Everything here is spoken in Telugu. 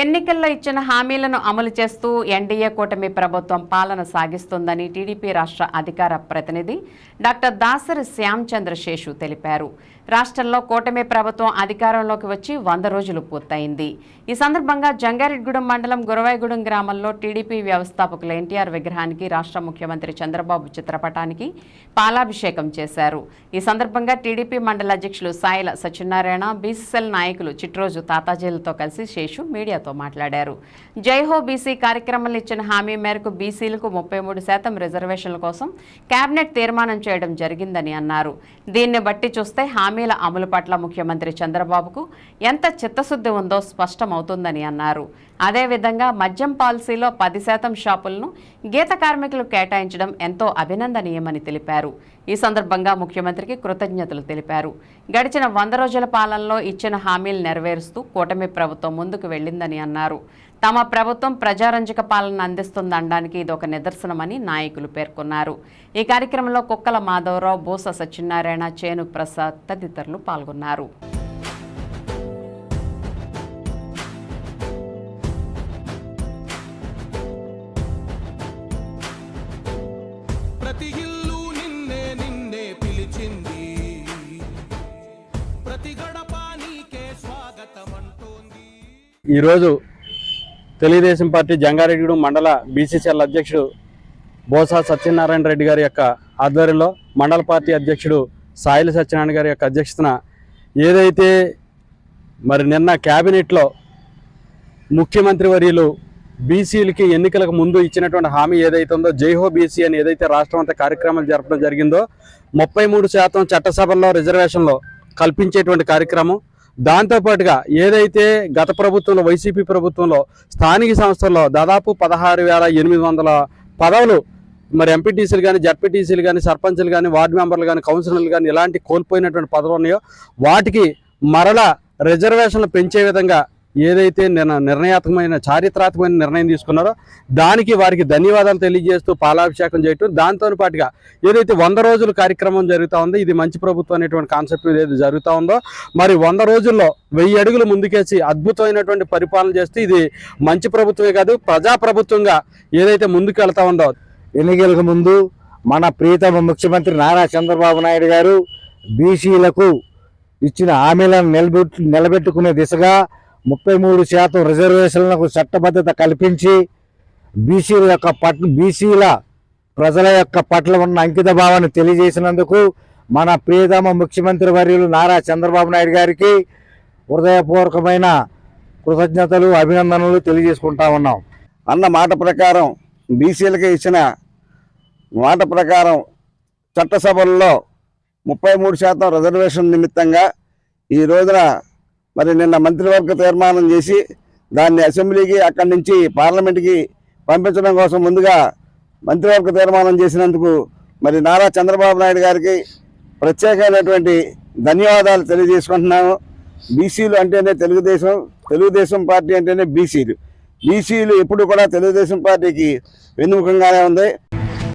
ఎన్నికల్లో ఇచ్చిన హామీలను అమలు చేస్తూ ఎన్డీఏ కూటమి ప్రభుత్వం పాలన సాగిస్తుందని టీడీపీ రాష్ట్ర అధికార ప్రతినిధి డాక్టర్ దాసరి శ్యాంచంద్ర శేషు తెలిపారు. రాష్ట్రంలో కూటమి ప్రభుత్వం అధికారంలోకి వచ్చి వంద రోజులు పూర్తయింది. ఈ సందర్భంగా జంగారెడ్గూడెం మండలం గురవాయిగూడెం గ్రామంలో టీడీపీ వ్యవస్థాపకుల ఎన్టీఆర్ విగ్రహానికి రాష్ట్ర ముఖ్యమంత్రి చంద్రబాబు చిత్రపటానికి పాలాభిషేకం చేశారు. ఈ సందర్భంగా టీడీపీ మండల అధ్యక్షులు సాయిల సత్యనారాయణ బీసీసీఎల్ నాయకులు చిట్రోజు తాతాజీలతో కలిసి శేషు మీడియా మీడియాతో మాట్లాడారు. జైహో బీసీ కార్యక్రమంలో ఇచ్చిన హామీ మేరకు బీసీలకు ముప్పై మూడు శాతం రిజర్వేషన్ల కోసం కేబినెట్ తీర్మానం చేయడం జరిగిందని అన్నారు. దీన్ని బట్టి చూస్తే హామీల అమలు పట్ల ముఖ్యమంత్రి చంద్రబాబుకు ఎంత చిత్తశుద్ధి ఉందో స్పష్టమవుతుందని అన్నారు. అదేవిధంగా మద్యం పాలసీలో పది శాతం షాపులను గీత కార్మికులు కేటాయించడం ఎంతో అభినందనీయమని తెలిపారు. ఈ సందర్భంగా ముఖ్యమంత్రికి కృతజ్ఞతలు తెలిపారు. గడిచిన వంద రోజుల పాలనలో ఇచ్చిన హామీలు నెరవేరుస్తూ కూటమి ప్రభుత్వం ముందుకు వెళ్ళిందని అన్నారు. తమ ప్రభుత్వం ప్రజారంజక పాలన అందిస్తుందనడానికి ఇది ఒక నిదర్శనమని నాయకులు పేర్కొన్నారు. ఈ కార్యక్రమంలో కుక్కల మాధవరావు బోస సత్యనారాయణ చేను ప్రసాద్ తదితరులు పాల్గొన్నారు. ప్రతి పిలిచింది ప్రతి గడప నీకే స్వాగతం అంటోంది ఈరోజు తెలుగుదేశం పార్టీ జంగారెడ్డి మండల బీసీసీఎల్ అధ్యక్షుడు బోసా సత్యనారాయణ రెడ్డి గారి యొక్క ఆధ్వర్యంలో మండల పార్టీ అధ్యక్షుడు సాయిల సత్యనారాయణ గారి యొక్క అధ్యక్షతన ఏదైతే మరి నిన్న క్యాబినెట్లో ముఖ్యమంత్రి వర్యులు బీసీలకి ఎన్నికలకు ముందు ఇచ్చినటువంటి హామీ ఏదైతే ఉందో జైహో బీసీ అని ఏదైతే రాష్ట్రం అంతా కార్యక్రమాలు జరపడం జరిగిందో ముప్పై మూడు శాతం చట్టసభల్లో రిజర్వేషన్లో కల్పించేటువంటి కార్యక్రమం. దాంతోపాటుగా ఏదైతే గత ప్రభుత్వంలో వైసీపీ ప్రభుత్వంలో స్థానిక సంస్థల్లో దాదాపు పదహారు వేల ఎనిమిది వందల పదవులు మరి ఎంపీటీసీలు కానీ జడ్పీటీసీలు కానీ సర్పంచులు కానీ వార్డు మెంబర్లు కానీ కౌన్సిలర్లు కానీ ఇలాంటి కోల్పోయినటువంటి పదవులు ఉన్నాయో వాటికి మరలా రిజర్వేషన్లు పెంచే విధంగా ఏదైతే నిన్న నిర్ణయాత్మకమైన చారిత్రాత్మకమైన నిర్ణయం తీసుకున్నారో దానికి వారికి ధన్యవాదాలు తెలియజేస్తూ పాలాభిషేకం చేయటం. దాంతో పాటుగా ఏదైతే వంద రోజుల కార్యక్రమం జరుగుతూ ఉందో ఇది మంచి ప్రభుత్వం అనేటువంటి కాన్సెప్ట్ ఏదైతే జరుగుతూ ఉందో మరి వంద రోజుల్లో వెయ్యి అడుగులు ముందుకేసి అద్భుతమైనటువంటి పరిపాలన చేస్తూ ఇది మంచి ప్రభుత్వమే కాదు ప్రజా ప్రభుత్వంగా ఏదైతే ముందుకు వెళ్తా ఉందో. ఎన్నికలకు ముందు మన ప్రీతమ ముఖ్యమంత్రి నారా చంద్రబాబు నాయుడు గారు బీసీలకు ఇచ్చిన హామీలను నిలబెట్టు నిలబెట్టుకునే దిశగా ముప్పై మూడు శాతం రిజర్వేషన్లకు చట్టబద్ధత కల్పించి బీసీల యొక్క పట్ల బీసీల ప్రజల యొక్క పట్ల ఉన్న అంకిత భావాన్ని తెలియజేసినందుకు మన ప్రియతమ ముఖ్యమంత్రి వర్యులు నారా చంద్రబాబు నాయుడు గారికి హృదయపూర్వకమైన కృతజ్ఞతలు అభినందనలు తెలియజేసుకుంటా ఉన్నాం. అన్న మాట ప్రకారం బీసీలకి ఇచ్చిన మాట ప్రకారం చట్టసభల్లో ముప్పై మూడు శాతం రిజర్వేషన్ నిమిత్తంగా ఈ రోజున మరి నిన్న మంత్రివర్గ తీర్మానం చేసి దాన్ని అసెంబ్లీకి అక్కడి నుంచి పార్లమెంట్కి పంపించడం కోసం ముందుగా మంత్రివర్గ తీర్మానం చేసినందుకు మరి నారా చంద్రబాబు నాయుడు గారికి ప్రత్యేకమైనటువంటి ధన్యవాదాలు తెలియజేసుకుంటున్నాము బీసీలు అంటేనే తెలుగుదేశం తెలుగుదేశం పార్టీ అంటేనే బీసీలు. బీసీలు ఎప్పుడు కూడా తెలుగుదేశం పార్టీకి వెన్నుముఖంగానే ఉంది.